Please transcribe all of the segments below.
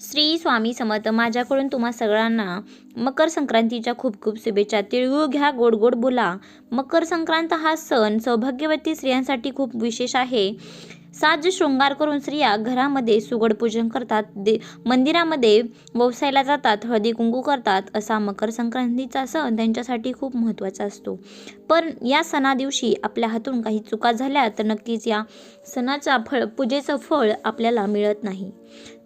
श्री स्वामी समर्थ माझ्याकडून तुम्हा सगळ्यांना मकर संक्रांतीच्या खूप खूप शुभेच्छा. तिळगुळ घ्या गोड गोड बोला. मकर संक्रांत हा सण सौभाग्यवती स्त्रियांसाठी खूप विशेष आहे. साज शृंगार करून स्त्रिया घरामध्ये सुगड पूजन करतात दे मंदिरामध्ये व्यवसायाला जातात हळदी कुंकू करतात असा मकर संक्रांतीचा सण त्यांच्यासाठी खूप महत्त्वाचा असतो. पण या सणादिवशी आपल्या हातून काही चुका झाल्या तर नक्कीच या सणाचा फळ पूजेचं फळ आपल्याला मिळत नाही.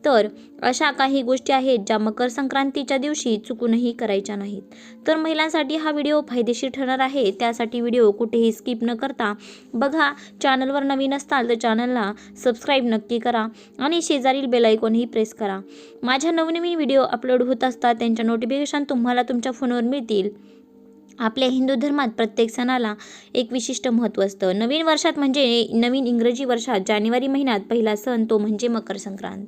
तर अशा काही गोष्टी आहेत ज्या मकर संक्रांतीच्या दिवशी चुकूनही करायच्या नाहीत. तर महिलांसाठी हा व्हिडिओ फायदेशीर ठरणार आहे. त्यासाठी व्हिडिओ कुठेही स्किप न करता बघा. चॅनलवर नवीन असताल तर चॅनलला सबस्क्राईब नक्की करा आणि शेजारील बेलायकॉनही प्रेस करा. माझ्या नवनवीन व्हिडिओ अपलोड होत असतात त्यांच्या नोटिफिकेशन तुम्हाला तुमच्या फोनवर मिळतील. आपल्या हिंदू धर्मात प्रत्येक सणाला एक विशिष्ट महत्त्व असतं. नवीन वर्षात म्हणजे नवीन इंग्रजी वर्षात जानेवारी महिन्यात पहिला सण तो म्हणजे मकर संक्रांत.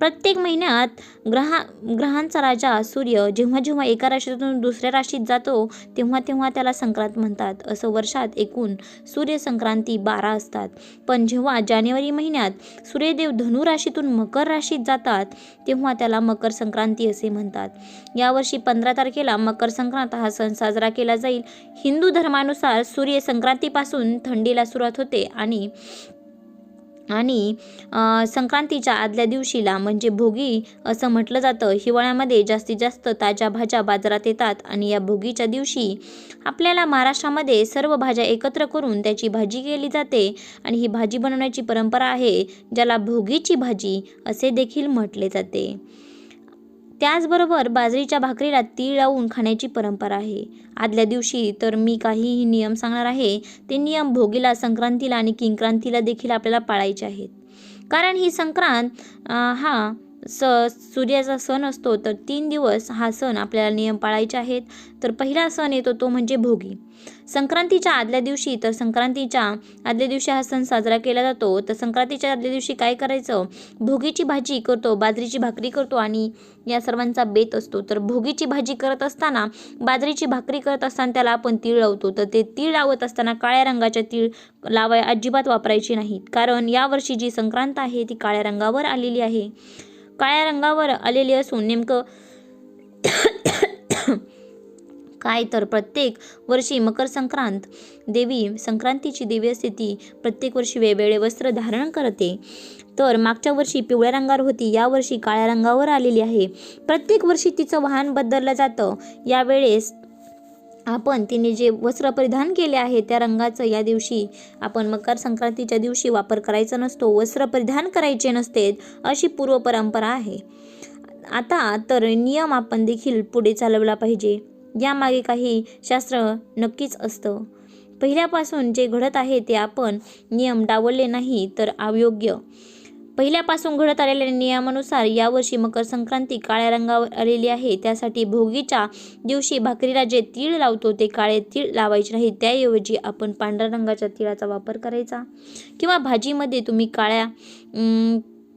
प्रत्येक महिन्यात ग्रहा ग्रहांचा राजा सूर्य जेव्हा जेव्हा एका राशीतून दुसऱ्या राशीत जातो तेव्हा तेव्हा त्याला संक्रांत म्हणतात. असं वर्षात एकूण सूर्य संक्रांती बारा असतात. पण जेव्हा जानेवारी महिन्यात सूर्यदेव धनु राशीतून मकर राशीत जातात तेव्हा त्याला मकर संक्रांती असे म्हणतात. यावर्षी पंधरा तारखेला मकर संक्रांत हा सण साजरा केला जाईल. हिंदू धर्मानुसार सूर्य संक्रांतीपासून थंडीला सुरुवात होते आणि आणि संक्रांतीच्या आदल्या दिवशीला म्हणजे भोगी असं म्हटलं जातं. हिवाळ्यामध्ये जास्तीत जास्त ताज्या भाज्या बाजारात येतात आणि या भोगीच्या दिवशी आपल्याला महाराष्ट्रामध्ये सर्व भाज्या एकत्र करून त्याची भाजी केली जाते आणि ही भाजी बनवण्याची परंपरा आहे ज्याला भोगीची भाजी असे देखील म्हटले जाते. त्याचबरोबर बाजरीच्या भाकरीला तीळ लावून खाण्याची परंपरा आहे. आदल्या दिवशी तर मी काहीही नियम सांगणार आहे ते नियम भोगीला संक्रांतीला आणि किंक्रांतीला देखील आपल्याला पाळायचे आहेत. कारण ही संक्रांत हा स सूर्याचा सण असतो तर तीन दिवस हा सण आपल्याला नियम पाळायचे आहेत. तर पहिला सण येतो तो म्हणजे भोगी. संक्रांतीच्या आदल्या दिवशी तर संक्रांतीच्या आदल्या दिवशी हा सण साजरा केला जातो. तर संक्रांतीच्या आदल्या दिवशी काय करायचं? भोगीची भाजी करतो बाजरीची भाकरी करतो आणि या सर्वांचा बेत असतो. तर भोगीची भाजी करत असताना बाजरीची भाकरी करत असताना त्याला आपण तीळ लावतो. तर ते तीळ लावत असताना काळ्या रंगाच्या तीळ लावाय अजिबात वापरायची नाहीत. कारण यावर्षी जी संक्रांत आहे ती काळ्या रंगावर आलेली आहे. काळ्या रंगावर आलेली असून नेमकं काय तर प्रत्येक वर्षी मकर संक्रांत देवी संक्रांतीची देवी असते ती प्रत्येक वर्षी वेगवेगळे वस्त्र धारण करते. तर मागच्या वर्षी पिवळ्या रंगावर होती यावर्षी काळ्या रंगावर आलेली आहे. प्रत्येक वर्षी तिचं वाहन बदललं जातं. यावेळेस आपण तिने जे वस्त्र परिधान केले आहे त्या रंगाचं या दिवशी आपण मकर संक्रांतीच्या दिवशी वापर करायचा नसतो वस्त्र परिधान करायचे नसते अशी पूर्व परंपरा आहे. आता तर नियम आपण देखील पुढे चालवला पाहिजे. यामागे काही शास्त्र नक्कीच असतं. पहिल्यापासून जे घडत आहे ते आपण नियम डावलले नाही तर अयोग्य. पहिल्यापासून घडत आलेल्या नियमानुसार यावर्षी मकर संक्रांती काळ्या रंगावर आलेली आहे. त्यासाठी भोगीच्या दिवशी भाकरीला जे तीळ लावतो ते काळे तीळ लावायचे नाही. त्याऐवजी आपण पांढऱ्या रंगाच्या तिळाचा वापर करायचा. किंवा भाजीमध्ये तुम्ही काळ्या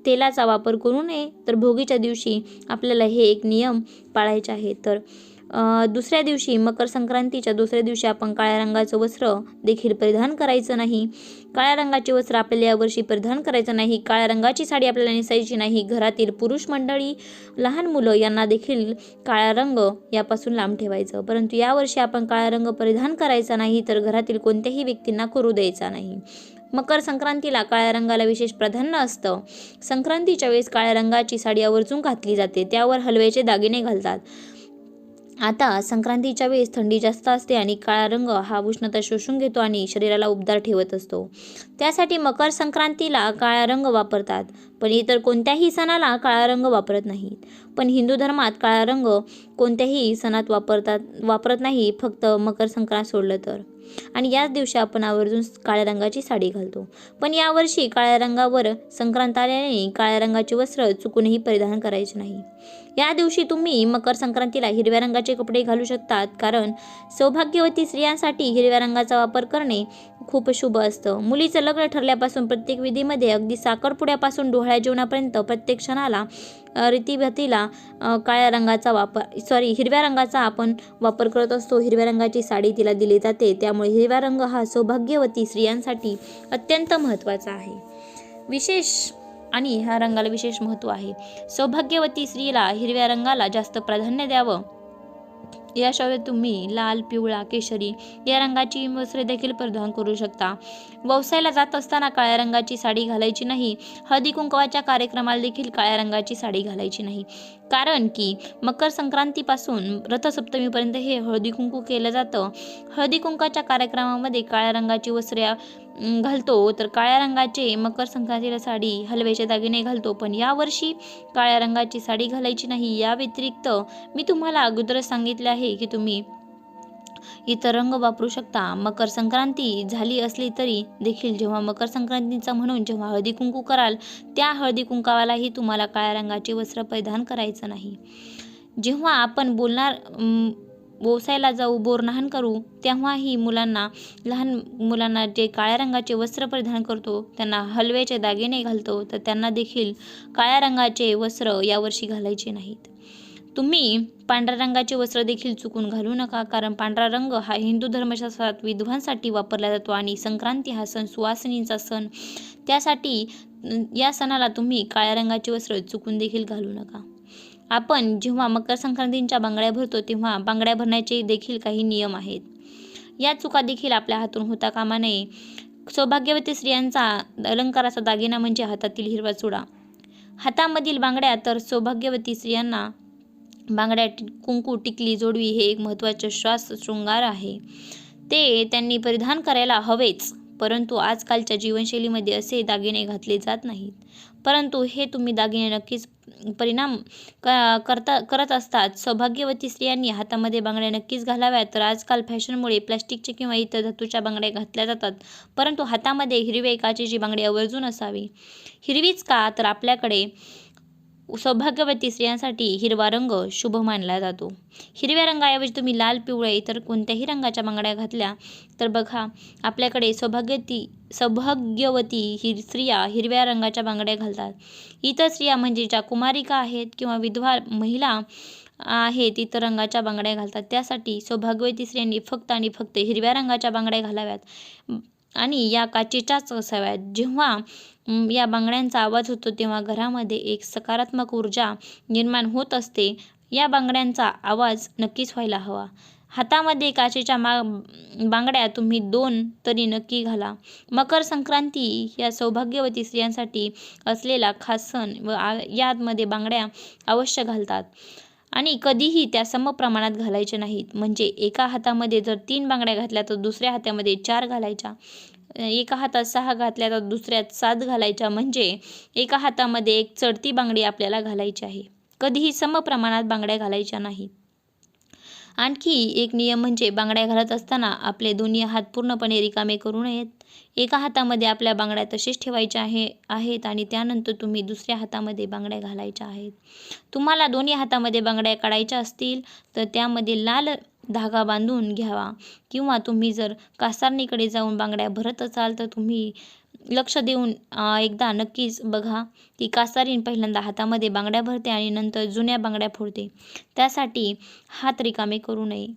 तेलाचा वापर करू नये. तर भोगीच्या दिवशी आपल्याला हे एक नियम पाळायचे आहे. तर दुसऱ्या दिवशी मकर संक्रांतीच्या दुसऱ्या दिवशी आपण काळ्या रंगाचं वस्त्र देखील परिधान करायचं नाही. काळ्या रंगाचे वस्त्र आपल्याला यावर्षी परिधान करायचं नाही. काळ्या रंगाची साडी आपल्याला नेसायची नाही. घरातील पुरुष मंडळी लहान मुलं यांना देखील काळा रंग यापासून लांब ठेवायचं. परंतु यावर्षी आपण काळा रंग परिधान करायचा नाही तर घरातील कोणत्याही व्यक्तींना करू द्यायचा नाही. मकर संक्रांतीला काळ्या रंगाला विशेष प्राधान्य असतं. संक्रांतीच्या वेळेस काळ्या रंगाची साडी आवर्जून घातली जाते. त्यावर हलव्याचे दागिने घालतात. आता संक्रांतीच्या वेळेस थंडी जास्त असते आणि काळा रंग हा उष्णता शोषून घेतो आणि शरीराला उबदार ठेवत असतो. त्यासाठी मकर संक्रांतीला काळा रंग वापरतात पण इतर कोणत्याही सणाला काळा रंग वापरत नाहीत. पण हिंदू धर्मात काळा रंग कोणत्याही सणात वापरतात वापरत नाही फक्त मकर संक्रांत सोडलं तर. आणि याच दिवशी आपण आवर्जून काळ्या रंगाची साडी घालतो. पण यावर्षी काळ्या रंगावर संक्रांत आल्याने काळ्या रंगाचे वस्त्र चुकूनही परिधान करायचे नाही. या दिवशी तुम्ही मकर संक्रांतीला हिरव्या रंगाचे कपडे घालू शकतात कारण सौभाग्यवती स्त्रियांसाठी हिरव्या रंगाचा वापर करणे खूप शुभ असतं. मुलीचं लग्न ठरल्यापासून प्रत्येक विधीमध्ये अगदी साखरपुड्यापासून डोहळ्या जेवणापर्यंत प्रत्येक क्षणाला रीतीभतीला अ, काळ्या रंगाचा वापर सॉरी हिरव्या रंगाचा आपण वापर करत असतो. हिरव्या रंगाची साडी तिला दिली जाते. त्यामुळे हिरव्या रंग हा सौभाग्यवती स्त्रियांसाठी अत्यंत महत्त्वाचा आहे. विशेष आणि ह्या रंगाला विशेष महत्त्व आहे. सौभाग्यवती स्त्रीला हिरव्या रंगाला जास्त प्राधान्य द्यावं याशिवाय तुम्ही लाल पिवळा केशरी या रंगाची वस्त्रे देखील परिधान करू शकता. व्यवसायाला जात असताना काळ्या रंगाची साडी घालायची नाही. हळदी कुंकवाच्या कार्यक्रमाला देखील काळ्या रंगाची साडी घालायची नाही. कारण की मकर संक्रांतीपासून रथसप्तमीपर्यंत हे हळदी कुंकू केलं जातं. हळदी कुंकाच्या कार्यक्रमामध्ये काळ्या रंगाची वस्त्रे घालतो तर काळ्या रंगाचे मकर संक्रांतीला साडी हलव्याचे दागिने घालतो. पण यावर्षी काळ्या रंगाची साडी घालायची नाही. या व्यतिरिक्त मी तुम्हाला अगोदरच सांगितले आहे की तुम्ही इतर रंग वापरू शकता. मकर संक्रांती झाली असली तरी देखील जेव्हा मकर संक्रांतीचा म्हणून जेव्हा हळदी कुंकू कराल त्या हळदी कुंकावालाही तुम्हाला काळ्या रंगाचे वस्त्र परिधान करायचं नाही. जेव्हा आपण बोलणार व्यवसायाला जाऊ बोरनहाण करू तेव्हाही मुलांना लहान मुलांना जे काळ्या रंगाचे वस्त्र परिधान करतो त्यांना हलव्याचे दागिने घालतो तर त्यांना देखील काळ्या रंगाचे वस्त्र यावर्षी घालायचे नाहीत. तुम्ही पांढऱ्या रंगाचे वस्त्र देखील चुकून घालू नका कारण पांढरा रंग हा हिंदू धर्मशास्त्रात विधवांसाठी वापरला जातो आणि संक्रांती हा सण सुवासिनींचा सण. त्यासाठी या सणाला तुम्ही काळ्या रंगाचे वस्त्र चुकून देखील घालू नका. आपण जेव्हा मकर संक्रांतींच्या बांगड्या भरतो तेव्हा बांगड्या भरण्याचे देखील काही नियम आहेत. या चुका देखील आपल्या हातून होता कामा नये. सौभाग्यवती स्त्रियांचा अलंकाराचा दागिना म्हणजे हातातील हिरवा चुडा. हातामधील बांगड्या तर सौभाग्यवती स्त्रियांना बांगड्या कुंकू टिकली जोडवी हे एक महत्त्वाचे श्वास शृंगार आहे. ते त्यांनी परिधान करायला हवेच. परंतु आजकालच्या जीवनशैलीमध्ये असे दागिने घातले जात नाहीत. परंतु हे तुम्ही दागिने नक्कीच परिणाम क करता करत असतात. सौभाग्यवती स्त्रियांनी हातामध्ये बांगड्या नक्कीच घालाव्यात. तर आजकाल फॅशनमुळे प्लास्टिकचे किंवा इतर धातूच्या बांगड्या घातल्या जातात. परंतु हातामध्ये हिरवे काचेची बांगडी आवर्जून असावी. हिरवीच का? तर आपल्याकडे सौभाग्यवती स्त्रियांसाठी हिरवा रंग शुभ मानला जातो. हिरव्या रंगाऐवजी तुम्ही लाल पिवळे इतर कोणत्याही रंगाच्या बांगड्या घातल्या तर बघा आपल्याकडे सौभाग्यती सौभाग्यवती ही स्त्रिया हिरव्या रंगाच्या बांगड्या घालतात. इतर स्त्रिया म्हणजे ज्या कुमारिका आहेत किंवा विधवा महिला आहेत इतर रंगाच्या बांगड्या घालतात. त्यासाठी सौभाग्यवती स्त्रियांनी फक्त आणि फक्त हिरव्या रंगाच्या बांगड्या घालाव्यात. आणि या काचेच्याच असाव्यात जेव्हा या बांगड्यांचा आवाज होतो तेव्हा घरामध्ये एक सकारात्मक ऊर्जा निर्माण होत असते. या बांगड्यांचा आवाज नक्कीच व्हायला हवा. हातामध्ये काचेच्या मा बांगड्या तुम्ही दोन तरी नक्की घाला. मकर संक्रांती या सौभाग्यवती स्त्रियांसाठी असलेला खास सण व आ यामध्ये बांगड्या अवश्य घालतात. आणि कधीही त्या समप्रमाणात घालायच्या नाहीत. म्हणजे एका हातामध्ये जर तीन बांगड्या घातल्या तर दुसऱ्या हातामध्ये चार घालायच्या. एका हातात सहा घातल्या तर दुसऱ्यात सात घालायच्या. म्हणजे एका हातामध्ये एक चढती बांगडी आपल्याला घालायची आहे. कधीही समप्रमाणात बांगड्या घालायच्या नाहीत. आणखी एक नियम म्हणजे बांगड्या घालत असताना आपले दोन्ही हात पूर्णपणे रिकामे करू नयेत. एका हातामध्ये आपल्या बांगड्या तसेच ठेवायच्या आहे आहेत आणि त्यानंतर तुम्ही दुसऱ्या हातामध्ये बांगड्या घालायच्या आहेत. तुम्हाला दोन्ही हातामध्ये बांगड्या काढायच्या असतील तर त्यामध्ये लाल धागा बांधून घ्यावा. किंवा तुम्ही जर कासारणीकडे जाऊन बांगड्या भरत असाल तर तुम्ही लक्ष देऊन एकदा नक्कीच बघा ती कासारीन पहिल्यांदा हातामध्ये बांगड्या भरते आणि नंतर जुन्या बांगड्या फोडते. त्यासाठी हात रिकामे करू नये.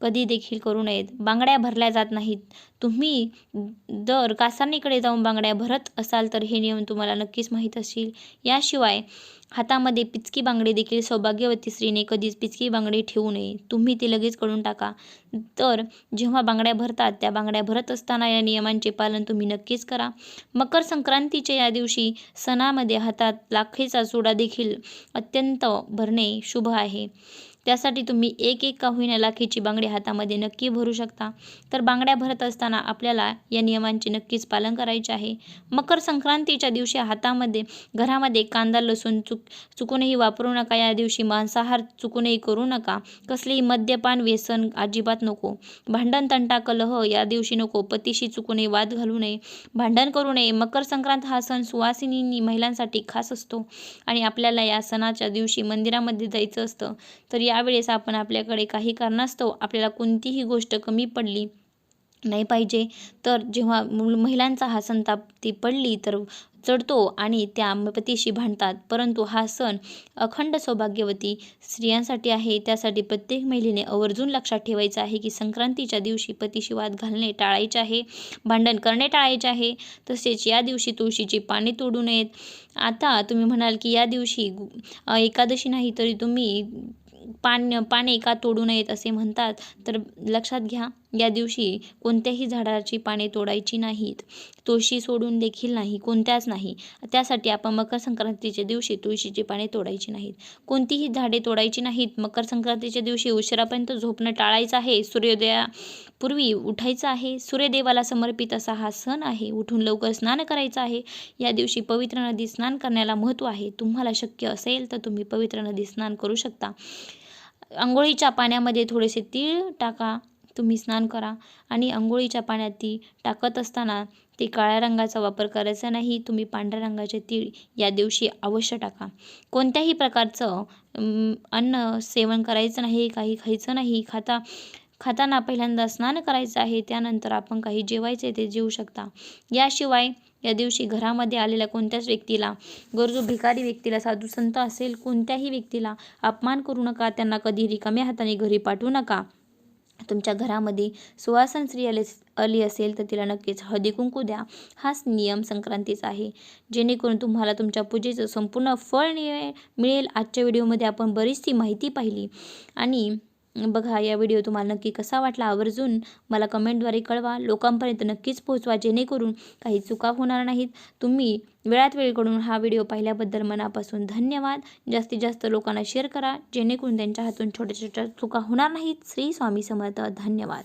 कधी देखील करू नयेत. बांगड्या भरल्या जात नाहीत. तुम्ही जर कासारणीकडे जाऊन बांगड्या भरत असाल तर हे नियम तुम्हाला नक्कीच माहीत असतील. याशिवाय हातामध्ये पिचकी बांगडी देखील सौभाग्यवती स्त्रीने कधीच पिचकी बांगडी ठेवू नये. तुम्ही ते लगेच काढून टाका. तर जेव्हा बांगड्या भरतात त्या बांगड्या भरत असताना या नियमांचे पालन तुम्ही नक्कीच करा. मकर संक्रांतीच्या या दिवशी सणामध्ये हातात लाखेचा चुडा देखील अत्यंत भरणे शुभ आहे. त्यासाठी तुम्ही एक एक का होईना लाखीची बांगडी हातामध्ये नक्की भरू शकता. तर बांगड्या भरत असताना आपल्याला या नियमांचे नक्कीच पालन करायचे आहे. मकर संक्रांतीच्या दिवशी हातामध्ये घरामध्ये कांदा लसूण चुक चुकूनही वापरू नका. या दिवशी मांसाहार चुकूनही करू नका. कसलेही मद्यपान व्यसन अजिबात नको. भांडण तंटा कलह या दिवशी नको. पतीशी चुकूनही वाद घालू नये. भांडण करू नये. मकर संक्रांत हा सण सुवासिनी महिलांसाठी खास असतो. आणि आपल्याला या सणाच्या दिवशी मंदिरामध्ये जायचं असतं. तर या त्यावेळेस आपण आपल्याकडे काही कारणास्तव आपल्याला कोणतीही गोष्ट कमी पडली नाही पाहिजे तर जेव्हा महिलांचा हा संताप ती पडली तर चढतो आणि त्या पतीशी भांडतात. परंतु हा सण अखंड सौभाग्यवती स्त्रियांसाठी आहे. त्यासाठी प्रत्येक महिलेने आवर्जून लक्षात ठेवायचं आहे की संक्रांतीच्या दिवशी पतीशी वाद घालणे टाळायचे आहे भांडण करणे टाळायचे आहे. तसेच या दिवशी तुळशीची पाने तोडू नयेत. आता तुम्ही म्हणाल की या दिवशी एकादशी नाही तरी तुम्ही पान पाने का तोडू नयेत असे म्हणतात. तर लक्षात घ्या. या दिवशी कोणत्याही झाडाची पाने तोडायची नाहीत. तुळशी सोडून देखील नाही कोणत्याच नाही. त्यासाठी आपण मकर संक्रांतीच्या दिवशी तुळशीची पाने तोडायची नाहीत. कोणतीही झाडे तोडायची नाहीत. मकर संक्रांतीच्या दिवशी उशिरापर्यंत झोपणं टाळायचं आहे. सूर्योदयापूर्वी उठायचं आहे. सूर्यदेवाला समर्पित असा हा सण आहे. उठून लवकर स्नान करायचं आहे. या दिवशी पवित्र नदी स्नान करण्याला महत्त्व आहे. तुम्हाला शक्य असेल तर तुम्ही पवित्र नदी स्नान करू शकता. आंघोळीच्या पाण्यामध्ये थोडेसे तीळ टाका. तुम्ही स्नान करा आणि आंघोळीच्या पाण्यात ती टाकत असताना ते काळ्या रंगाचा वापर करायचा नाही तुम्ही पांढऱ्या रंगाचे तीळ या दिवशी अवश्य टाका. कोणत्याही प्रकारचं अन्न सेवन करायचं नाही काही खायचं नाही खाता खाताना पहिल्यांदा स्नान करायचं आहे त्यानंतर आपण काही जेवायचे ते जेवू शकता. याशिवाय या दिवशी घरामध्ये आलेल्या कोणत्याच व्यक्तीला गरजू भिकारी व्यक्तीला साधू संत असेल कोणत्याही व्यक्तीला अपमान करू नका त्यांना कधी रिकाम्या हाताने घरी पाठवू नका. तुमच्या घरामध्ये सुवासन स्त्री आले आली असेल तर तिला नक्कीच हळदी कुंकू द्या. हाच नियम संक्रांतीचा आहे. जेणेकरून तुम्हाला तुमच्या पूजेचं संपूर्ण फळ मिळेल. आजच्या व्हिडिओमध्ये आपण बरीचशी माहिती पाहिली. आणि बघा या व्हिडिओ तुम्हाला नक्की कसा वाटला आवर्जून मला कमेंटद्वारे कळवा. लोकांपर्यंत नक्कीच पोहोचवा जेणेकरून काही चुका होणार नाहीत. तुम्ही वेळात वेळकडून हा व्हिडिओ पाहिल्याबद्दल मनापासून धन्यवाद. जास्तीत जास्त लोकांना शेअर करा जेणेकरून त्यांच्या हातून छोट्या छोट्या चुका होणार नाहीत. श्री स्वामी समर्थ. धन्यवाद.